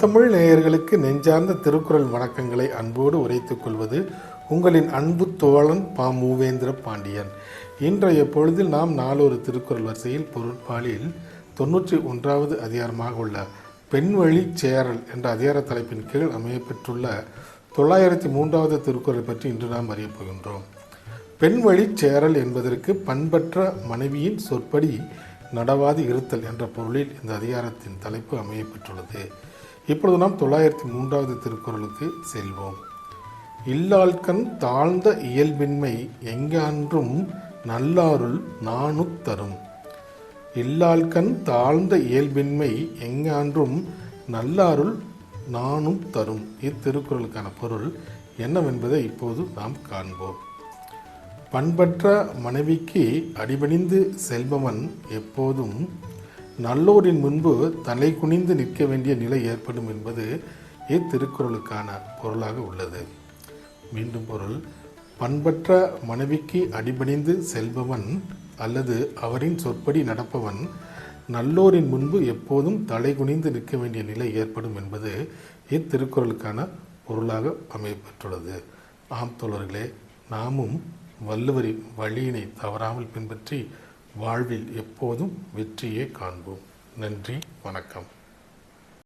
தமிழ் நேயர்களுக்கு நெஞ்சார்ந்த திருக்குறள் வணக்கங்களை அன்போடு உரைத்துக் கொள்வது உங்களின் அன்பு தோழன் பா. மூவேந்திர பாண்டியன். இன்றைய பொழுதில் நாம் நாலொரு திருக்குறள் வரிசையில் பொருட்பாலில் தொன்னூற்றி ஒன்றாவது அதிகாரமாக உள்ள பெண்வழி சேரல் என்ற அதிகார தலைப்பின் கீழ் அமையப்பெற்றுள்ள தொள்ளாயிரத்தி மூன்றாவது திருக்குறள் பற்றி இன்று நாம் அறியப் போகின்றோம். பெண் வழி சேரல் என்பதற்கு பண்பற்ற மனைவியின் சொற்படி நடவாது இருத்தல் என்ற பொருளில் இந்த அதிகாரத்தின் தலைப்பு அமையப்பெற்றுள்ளது. இப்பொழுது நாம் தொள்ளாயிரத்தி மூன்றாவது திருக்குறளுக்கு செல்வோம். இல்லாள்கண் தாழ்ந்த இயல்பின்மை எங்கான்றும் நல்லாருள் நானுத் தரும். இல்லாள்கண் தாழ்ந்த இயல்பின்மை எங்கான்றும் நல்லாருள் நானும் தரும். இத்திருக்குறளுக்கான பொருள் என்னவென்பதை இப்போது நாம் காண்போம். பண்பற்ற மனைவிக்கு அடிபணிந்து செல்பவன் எப்போதும் நல்லோரின் முன்பு தலை குனிந்து நிற்க வேண்டிய நிலை ஏற்படும் என்பது இத்திருக்குறளுக்கான பொருளாக உள்ளது. மீண்டும் பொருள் பண்பற்ற மனைவிக்கு அடிபணிந்து செல்பவன் அல்லது அவரின் சொற்படி நடப்பவன் நல்லோரின் முன்பு எப்போதும் தலை குனிந்து நிற்க வேண்டிய நிலை ஏற்படும் என்பது இத்திருக்குறளுக்கான பொருளாக அமையப்பெற்றுள்ளது. ஆம் தோழர்களே நாமும் வள்ளுவரின் வழியினை தவறாமல் பின்பற்றி வாழ்வில் எப்போதும் வெற்றியே காண்போம். நன்றி வணக்கம்.